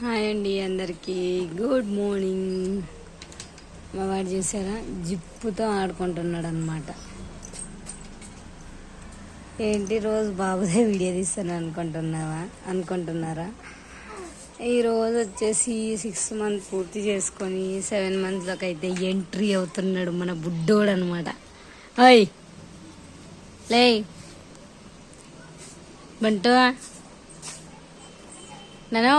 Hi అండి అందరికీ. Good morning మా వాడు చూసారా? జిప్పుతో ఆడుకుంటున్నాడు అనమాట ఏంటి రోజు బాబుదే వీడియో తీస్తాను అనుకుంటున్నావా? అనుకుంటున్నారా? ఈరోజు వచ్చేసి సిక్స్ మంత్ పూర్తి చేసుకొని సెవెన్ మంత్స్లోకి అయితే ఎంట్రీ అవుతున్నాడు మన బుడ్డోడు అనమాట ఓయ్! లే బంటువా ననో!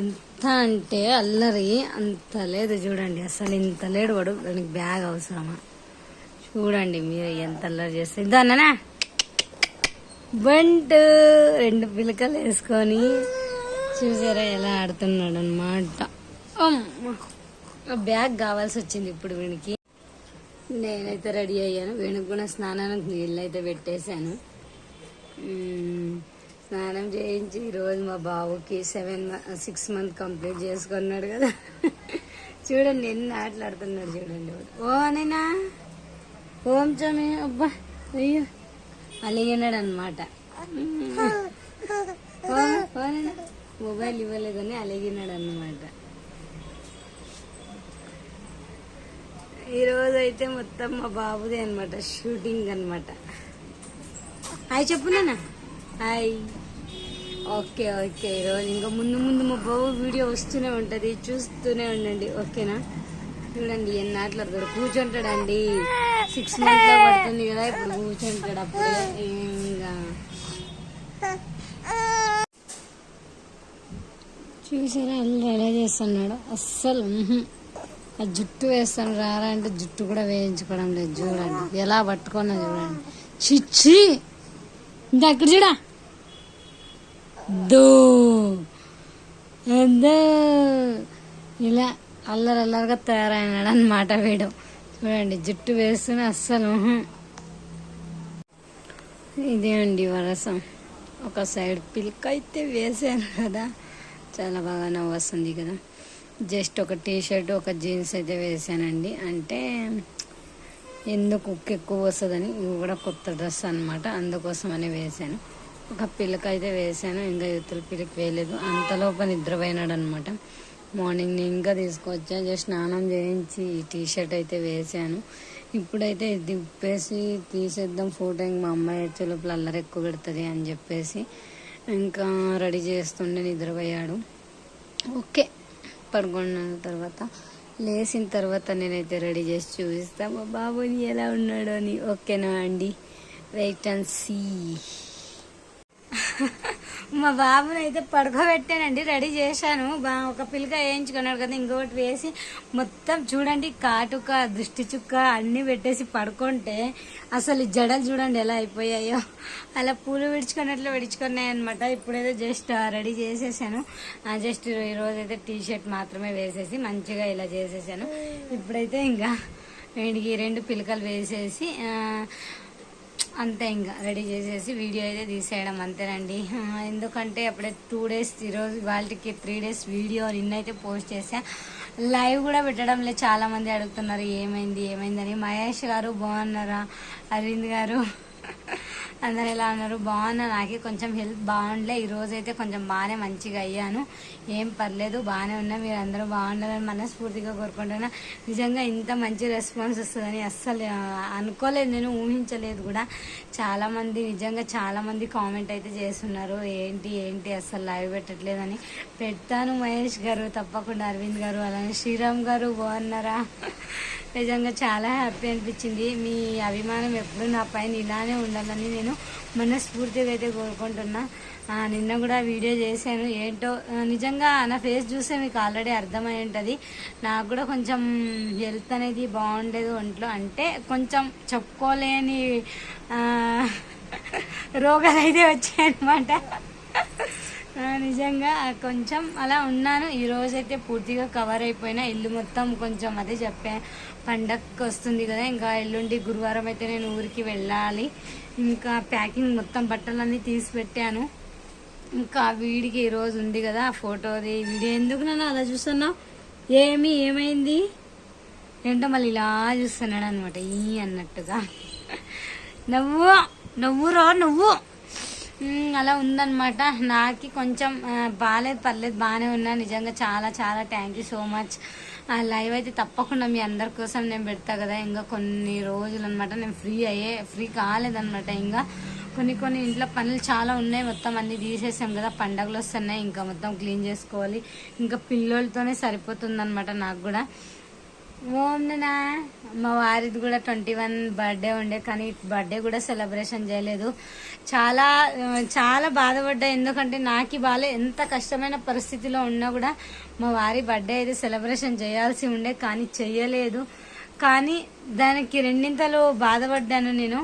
ఎంత అంటే అల్లరి అంత లేదు. చూడండి అసలు ఇంత లేడు వాడు. దానికి బ్యాగ్ అవసరమా? చూడండి మీరు ఎంత అల్లరి చేస్తే. దాన్ననా బంట్ రెండు పిలకలు వేసుకొని చూసారా ఎలా ఆడుతున్నాడు అనమాట బ్యాగ్ కావాల్సి వచ్చింది ఇప్పుడు వీనికి. నేనైతే రెడీ అయ్యాను. వీనికి కూడా స్నానానికి నీళ్ళు అయితే పెట్టేశాను స్నానం చేయించి ఈరోజు మా బాబుకి సెవెన్ సిక్స్ మంత్ కంప్లీట్ చేసుకున్నాడు కదా. చూడండి ఎన్ని ఆటలాడుతున్నాడు చూడండి. ఓ అనైనా ఓం చమి అబ్బా అయ్యో. అలిగినాడు అనమాట మొబైల్ ఇవ్వలేదని అలిగినాడు అనమాట ఈరోజు అయితే మొత్తం మా బాబుదే అనమాట షూటింగ్ అనమాట హాయ్ చెప్పునా హాయ్. Okay okay. ఈరోజు ఇంకా ముందు ముందు మా బాబు వీడియో వస్తూనే ఉంటుంది చూస్తూనే ఉండండి ఓకేనా? చూడండి ఎన్ని ఆటలాడతాడు కూర్చుంటాడండి. సిక్స్ మంత్స్లో పడుతుంది కదా ఇప్పుడు కూర్చుంటాడు అప్పుడే. ఇంకా. చూసారా అల్లు ఎలా చేస్తున్నాడు? అస్సలు ఆ జుట్టు వేస్తాను రారా అంటే జుట్టు కూడా వేయించుకోవడం లేదు. చూడండి ఎలా పట్టుకున్నా చూడండి. చిచ్చి ఇంకా అక్కడ చూడా? దో అదో ఇలా అల్లరి అల్లరిగా తయారైనాడు అనమాట వీడు. చూడండి జుట్టు వేస్తూనే అస్సలు. ఇదే అండి వరసం. ఒక సైడ్ పిల్క అయితే వేసాను కదా. చాలా బాగా నవ్వు వస్తుంది కదా. జస్ట్ ఒక టీ షర్ట్ ఒక జీన్స్ అయితే వేసానండి అంటే ఎందుకు ఉక్కు ఎక్కువ వస్తుందని ఇవి కూడా కొత్త డ్రెస్ అనమాట అందుకోసమని వేసాను ఒక పిల్లకైతే అయితే వేసాను ఇంకా యువతల పిల్లకి వేయలేదు. అంతలోప నిద్రపోయినాడు అనమాట మార్నింగ్ నేను ఇంకా తీసుకొచ్చా జస్ట్ స్నానం చేయించి టీ షర్ట్ అయితే వేసాను ఇప్పుడైతే తిప్పేసి తీసేద్దాం ఫోటో ఇంక మా అమ్మాయి వచ్చే లోపల అల్లరి ఎక్కువ పెడుతుంది అని చెప్పేసి ఇంకా రెడీ చేస్తుండే నిద్రపోయాడు. ఓకే పడుకున్న తర్వాత లేచిన తర్వాత నేనైతే రెడీ చేసి చూపిస్తా. మా బాబుని ఎలా ఉన్నాడు అని ఓకేనా అండి? వెయిట్ అండ్ సీ మా బాబుని అయితే పడుకోబెట్టానండి రెడీ చేశాను. బా ఒక పిల్లక వేయించుకున్నాడు కదా ఇంకొకటి వేసి మొత్తం చూడండి కాటుక దృష్టి చుక్క అన్ని పెట్టేసి పడుకుంటే అసలు జడలు చూడండి ఎలా అయిపోయాయో. అలా పూలు విడుచుకున్నట్లు విడుచుకున్నాయి అనమాట ఇప్పుడైతే జస్ట్ రెడీ చేసేసాను. జస్ట్ ఈరోజు అయితే టీ షర్ట్ మాత్రమే వేసేసి మంచిగా ఇలా చేసేసాను. ఇప్పుడైతే ఇంకా వీడికి రెండు పిలకలు వేసేసి అంతే ఇంకా రెడీ చేసేసి వీడియో అయితే తీసేయడం అంతేనండి. ఎందుకంటే అప్పుడే టూ డేస్ ఈరోజు వాళ్ళకి త్రీ డేస్ వీడియో నిన్నైతే పోస్ట్ చేసా లైవ్ కూడా పెట్టడం లేదు చాలామంది అడుగుతున్నారు ఏమైంది ఏమైందని. మహేష్ గారు బాగున్నారా? అరవింద్ గారు? అందరు ఎలా ఉన్నారు? బాగున్నా నాకే. కొంచెం హెల్త్ బాగుండలే. ఈరోజు అయితే కొంచెం బాగానే మంచిగా అయ్యాను. ఏం పర్లేదు బాగానే ఉన్నా. మీరు అందరూ బాగుండాలని మనస్ఫూర్తిగా కోరుకుంటున్నా. నిజంగా ఇంత మంచి రెస్పాన్స్ వస్తుందని అస్సలు అనుకోలేదు నేను ఊహించలేదు కూడా. చాలామంది నిజంగా చాలామంది కామెంట్ అయితే చేస్తున్నారు. ఏంటి ఏంటి అస్సలు లైవ్ పెట్టట్లేదని. పెడతాను మహేష్ గారు తప్పకుండా అరవింద్ గారు అలానే శ్రీరామ్ గారు బాగున్నారా? నిజంగా చాలా హ్యాపీ అనిపించింది. మీ అభిమానం ఎప్పుడు నా పైన ఇలానే ఉండాలని నేను మనస్ఫూర్తిగా అయితే కోరుకుంటున్నా. నిన్న కూడా వీడియో చేశాను. ఏంటో నిజంగా నా ఫేస్ చూస్తే మీకు ఆల్రెడీ అర్థమై ఉంటుంది. నాకు కూడా కొంచెం హెల్త్ అనేది బాగుండేది ఒంట్లో. అంటే కొంచెం చెప్పుకోలేని రోగాలు అయితే వచ్చాయన్నమాట. నిజంగా కొంచెం అలా ఉన్నాను. ఈ పూర్తిగా కవర్ అయిపోయినా. ఇల్లు మొత్తం కొంచెం అదే చెప్పా. పండగకి వస్తుంది కదా ఇంకా ఎల్లుండి గురువారం అయితే నేను ఊరికి వెళ్ళాలి. ఇంకా ప్యాకింగ్ మొత్తం బట్టలన్నీ తీసి పెట్టాను. ఇంకా వీడికి ఈరోజు ఉంది కదా ఆ ఫోటోది వీడియో. ఎందుకు నన్ను అలా చూస్తున్నావు? ఏమి ఏమైంది? ఏంటో మళ్ళీ ఇలా చూస్తున్నాడు అనమాట ఈ అన్నట్టుగా. నువ్వు నవ్వురా నువ్వు. అలా ఉందనమాట నాకు కొంచెం బాగాలేదు పర్లేదు బాగానే ఉన్నా. నిజంగా చాలా చాలా థ్యాంక్ యూ సో మచ్ ఆ లైవ్ అయితే తప్పకుండా మీ అందరి కోసం నేను పెడతా కదా. ఇంకా కొన్ని రోజులు అనమాట నేను ఫ్రీ అయ్యే ఫ్రీ కాలేదనమాట ఇంకా. కొన్ని కొన్ని ఇంట్లో పనులు చాలా ఉన్నాయి. మొత్తం అన్ని తీసేసాం కదా. పండగలు వస్తున్నాయి. ఇంకా మొత్తం క్లీన్ చేసుకోవాలి. ఇంకా పిల్లోళ్ళతోనే సరిపోతుంది అనమాట నాకు కూడా. ఓమ్నా మా వారిది కూడా ట్వంటీ వన్ బర్త్డే ఉండే కానీ బర్త్డే కూడా సెలబ్రేషన్ చేయలేదు. చాలా చాలా బాధపడ్డా. ఎందుకంటే నాకు బాలే ఎంత కష్టమైన పరిస్థితిలో ఉన్నా కూడా మా వారి బర్త్డే అయితే సెలబ్రేషన్ చేయాల్సి ఉండే కానీ చెయ్యలేదు. కానీ దానికి రెండింతలు బాధపడ్డాను నేను.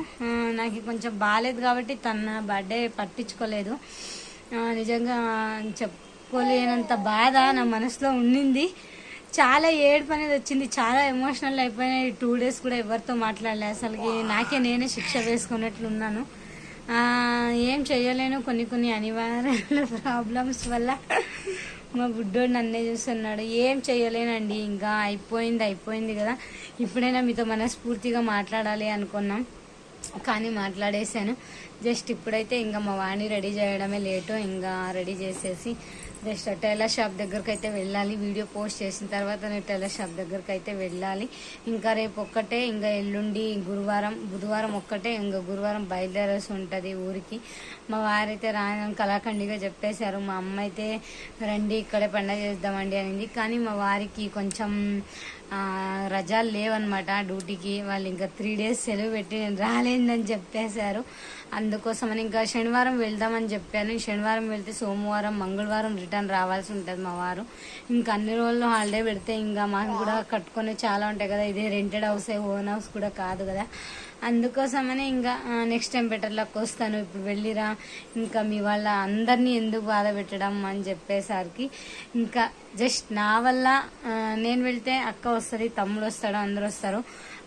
నాకు కొంచెం బాగాలేదు కాబట్టి తన బర్త్డే పట్టించుకోలేదు. నిజంగా చెప్పుకోలేనంత బాధ నా మనసులో ఉండింది. చాలా ఏడుపు అనేది వచ్చింది. చాలా ఎమోషనల్ అయిపోయినాయి. టూ డేస్ కూడా ఎవరితో మాట్లాడలే. అసలుకి నాకే నేనే శిక్ష వేసుకున్నట్లు ఉన్నాను. ఏం చేయలేను కొన్ని కొన్ని అనివార్య ప్రాబ్లమ్స్ వల్ల మా బుడ్డోడు నన్నే చూస్తున్నాడు. ఏం చేయలేనండి ఇంకా అయిపోయింది అయిపోయింది కదా. ఇప్పుడైనా మీతో మనస్ఫూర్తిగా మాట్లాడాలి అనుకున్నాం. కానీ మాట్లాడేశాను. జస్ట్ ఇప్పుడైతే ఇంకా మా వాణి రెడీ చేయడమే లేటు. ఇంకా రెడీ చేసేసి జస్ట్ టైలర్ షాప్ దగ్గరకు అయితే వెళ్ళాలి. వీడియో పోస్ట్ చేసిన తర్వాత నేను టైలర్ షాప్ దగ్గరకు అయితే వెళ్ళాలి. ఇంకా రేపు ఒక్కటే ఇంకా ఎల్లుండి గురువారం బుధవారం ఒక్కటే ఇంకా గురువారం బయలుదేరాల్సి ఉంటుంది ఊరికి. మా వారైతే రాని కళాఖండిగా చెప్పేశారు. మా అమ్మ అయితే రండి ఇక్కడే పండగ చేద్దామండి అనింది. కానీ మా వారికి కొంచెం రజాలు లేవన్నమాట డ్యూటీకి. వాళ్ళు ఇంకా త్రీ డేస్ సెలవు పెట్టి నేను రాలేదని చెప్పేశారు. అందుకోసమని ఇంకా శనివారం వెళ్దామని చెప్పాను. శనివారం వెళ్తే సోమవారం మంగళవారం రిటర్న్ రావాల్సి ఉంటుంది మా వారు. ఇంకా అన్ని రోజులు హాలిడే పెడితే ఇంకా మాకు కూడా కట్టుకొని చాలా ఉంటాయి కదా. ఇది రెంటెడ్ హౌస్ ఓన్ హౌస్ కూడా కాదు కదా. అందుకోసమనే ఇంకా నెక్స్ట్ టైం బెటర్లోకి వస్తాను. ఇప్పుడు వెళ్ళిరా. ఇంకా మీ వాళ్ళ అందరినీ ఎందుకు బాధ పెట్టడం అని చెప్పేసరికి ఇంకా జస్ట్ నా వల్ల నేను వెళ్తే అక్క వస్తుంది తమ్ముడు వస్తాడు అందరు వస్తారు.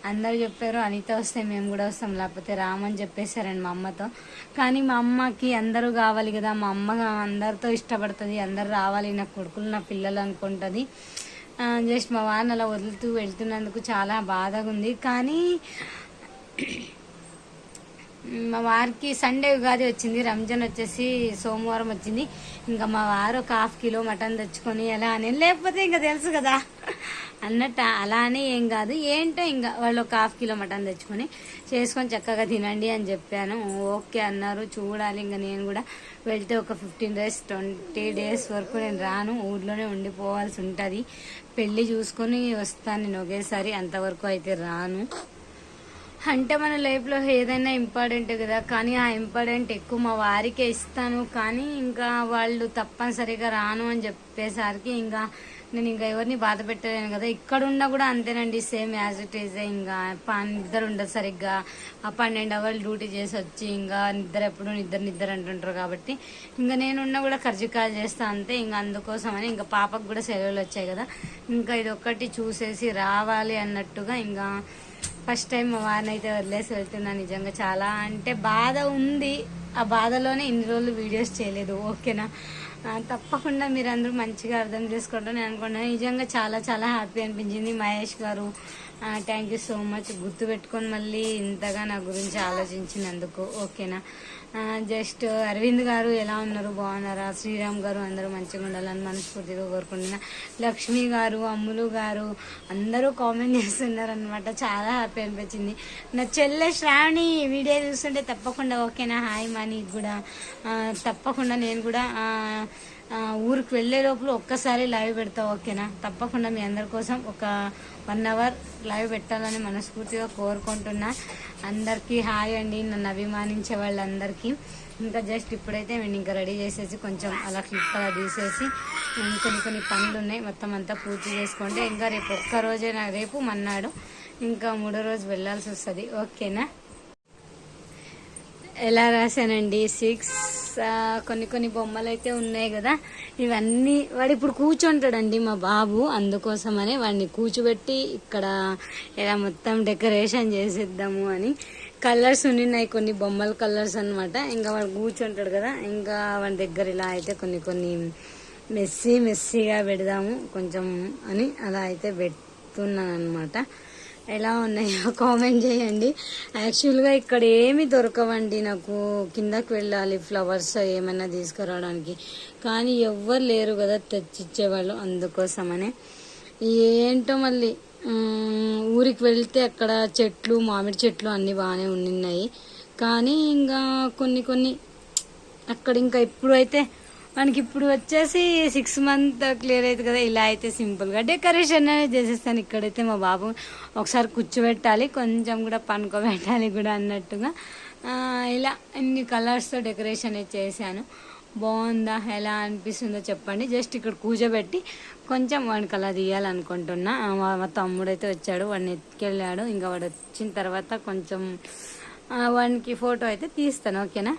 అందరు చెప్పారు అనిత వస్తే మేము కూడా వస్తాం లేకపోతే రామని చెప్పేశారండి మా అమ్మతో. కానీ మా అమ్మకి అందరూ కావాలి కదా మా అమ్మ అందరితో ఇష్టపడుతుంది అందరు రావాలి నా కొడుకులు నా పిల్లలు అనుకుంటుంది. జస్ట్ మా వారిని అలా వదులుతూ వెళ్తున్నందుకు చాలా బాధగా ఉంది. కానీ మా వారికి సండే ఉగాది వచ్చింది రంజాన్ వచ్చేసి సోమవారం వచ్చింది. ఇంకా మా వారు ఒక హాఫ్ కిలో మటన్ తెచ్చుకొని ఎలా అని లేకపోతే ఇంకా తెలుసు కదా. అన్నట్టు అలా అని ఏం కాదు. ఏంటో ఇంకా వాళ్ళు ఒక హాఫ్ కిలో మటన్ తెచ్చుకొని చేసుకొని చక్కగా తినండి అని చెప్పాను. ఓకే అన్నారు. చూడాలి ఇంకా నేను కూడా. వెళ్తే ఒక ఫిఫ్టీన్ డేస్ ట్వంటీ డేస్ వరకు నేను రాను. ఊర్లోనే ఉండిపోవాల్సి ఉంటుంది. పెళ్ళి చూసుకొని వస్తాను నేను ఒకేసారి. అంతవరకు అయితే రాను. అంటే మన లైఫ్లో ఏదైనా ఇంపార్టెంట్ కదా కానీ ఆ ఇంపార్టెంట్ ఎక్కువ మా వారికే ఇస్తాను. కానీ ఇంకా వాళ్ళు తప్పనిసరిగా రాను అని చెప్పేసరికి ఇంకా నేను ఇంకా ఎవరిని బాధ పెట్టలేను కదా. ఇక్కడ ఉన్నా కూడా అంతేనండి సేమ్ యాజ్ ఇట్ ఈజ్ ఇంకా. నిద్ర ఉండదు సరిగ్గా. ఆ పన్నెండు అవర్లు డ్యూటీ చేసి వచ్చి ఇంకా నిద్ర ఎప్పుడు నిద్ర నిద్ర అంటుంటారు కాబట్టి ఇంకా నేనున్నా కూడా కర్జికాయలు చేస్తా అంతే. ఇంకా అందుకోసమని ఇంకా పాపకు కూడా సెలవులు వచ్చాయి కదా. ఇంకా ఇది ఒక్కటి చూసేసి రావాలి అన్నట్టుగా ఇంకా ఫస్ట్ టైం మా వారిని అయితే వదిలేసి వెళ్తున్నా నిజంగా చాలా. అంటే బాధ ఉంది. ఆ బాధలోనే ఇన్ని రోజులు వీడియోస్ చేయలేదు. ఓకేనా? తప్పకుండా మీరు అందరూ మంచిగా అర్థం చేసుకుంటారు నేను అనుకున్నాను నిజంగా చాలా చాలా హ్యాపీ అనిపించింది మహేష్ గారు. థ్యాంక్ యూ సో మచ్ గుర్తు పెట్టుకొని మళ్ళీ ఇంతగా నా గురించి ఆలోచించినందుకు. ఓకేనా? జస్ట్ అరవింద్ గారు ఎలా ఉన్నారు? బాగున్నారా? శ్రీరామ్ గారు అందరూ మంచిగా ఉండాలని మనస్ఫూర్తిగా కోరుకుంటున్నా. లక్ష్మి గారు అమ్ములు గారు అందరూ కామెంట్ చేస్తున్నారు అనమాట చాలా హ్యాపీ అనిపించింది. నా చెల్లె శ్రావణి వీడియో చూస్తుంటే తప్పకుండా ఓకేనా? హాయ్ మా నీకు కూడా తప్పకుండా నేను కూడా ఊరికి వెళ్ళే లోపల ఒక్కసారి లైవ్ పెడతా ఓకేనా? తప్పకుండా మీ అందరి కోసం ఒక వన్ అవర్ లైవ్ పెట్టాలని మనస్ఫూర్తిగా కోరుకుంటున్నా. అందరికీ హాయ్ అండి నన్ను అభిమానించే వాళ్ళందరికీ. ఇంకా జస్ట్ ఇప్పుడైతే నేను ఇంకా రెడీ చేసేసి కొంచెం అలా క్లిప్ అలా తీసేసి కొన్ని కొన్ని పనులు ఉన్నాయి మొత్తం అంతా పూర్తి చేసుకుంటే ఇంకా రేపు ఒక్క రోజే నా రేపు మన్నాడు ఇంకా మూడో రోజు వెళ్ళాల్సి వస్తుంది. ఓకేనా? ఎలా రాశానండి? సిక్స్ కొన్ని కొన్ని బొమ్మలు అయితే ఉన్నాయి కదా. ఇవన్నీ వాడు ఇప్పుడు కూర్చుంటాడండి మా బాబు అందుకోసమనే వాడిని కూర్చోబెట్టి ఇక్కడ ఇలా మొత్తం డెకరేషన్ చేసేద్దాము అని. కలర్స్ ఉన్నాయి కొన్ని బొమ్మల కలర్స్ అన్నమాట. ఇంకా వాడు కూర్చుంటాడు కదా. ఇంకా వాడి దగ్గర ఇలా అయితే కొన్ని కొన్ని మెస్సీ మెస్సీగా పెడదాము కొంచెం అని అలా అయితే పెడుతున్నాను అనమాట ఎలా ఉన్నాయో కామెంట్ చేయండి. యాక్చువల్గా ఇక్కడ ఏమి దొరకవండి నాకు. కిందకి వెళ్ళాలి ఫ్లవర్స్ ఏమైనా తీసుకురావడానికి. కానీ ఎవ్వరు లేరు కదా తెచ్చిచ్చేవాళ్ళు అందుకోసమనే. ఏంటో మళ్ళీ ఊరికి వెళ్తే అక్కడ చెట్లు మామిడి చెట్లు అన్నీ బాగానే ఉన్నాయి కానీ ఇంకా కొన్ని కొన్ని అక్కడ ఇంకా ఇప్పుడు అయితే మనకి ఇప్పుడు వచ్చేసి సిక్స్ మంత్ క్లియర్ అవుతుంది కదా ఇలా అయితే సింపుల్గా డెకరేషన్ అనేది చేసేస్తాను. ఇక్కడైతే మా బాబు ఒకసారి కూర్చోబెట్టాలి కొంచెం కూడా పనుకోబెట్టాలి కూడా అన్నట్టుగా. ఇలా ఇన్ని కలర్స్తో డెకరేషన్ అనేది చేశాను. బాగుందా ఎలా అనిపిస్తుందో చెప్పండి. జస్ట్ ఇక్కడ కూర్చోబెట్టి కొంచెం వాడికి అలా తీయాలనుకుంటున్నా. మా మా తమ్ముడు అయితే వచ్చాడు వాడిని ఎత్తుకెళ్ళాడు. ఇంకా వాడు వచ్చిన తర్వాత కొంచెం వాడికి వానికి ఫోటో అయితే తీస్తాను ఓకేనా?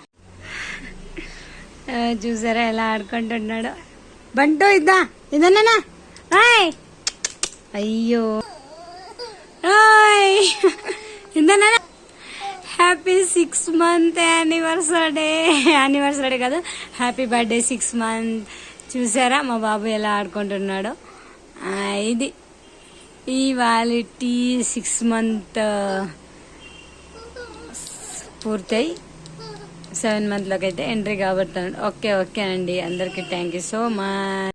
చూసారా ఎలా ఆడుకుంటున్నాడు. బంటో ఇద్దా. ఇదన్నా అయ్యో. ఇదన్నా happy six month anniversary. Anniversary కాదు హ్యాపీ బర్త్డే సిక్స్ మంత్. చూసారా మా బాబు ఎలా ఆడుకుంటున్నాడో. ఇది. ఇవాళ సిక్స్ మంత్. పూర్తయి. సెవెన్ మంత్లోకి అయితే ఎంట్రీ కాబడుతున్నాడు. ఓకే ఓకే అండి. అందరికీ థ్యాంక్ యూ సో మచ్.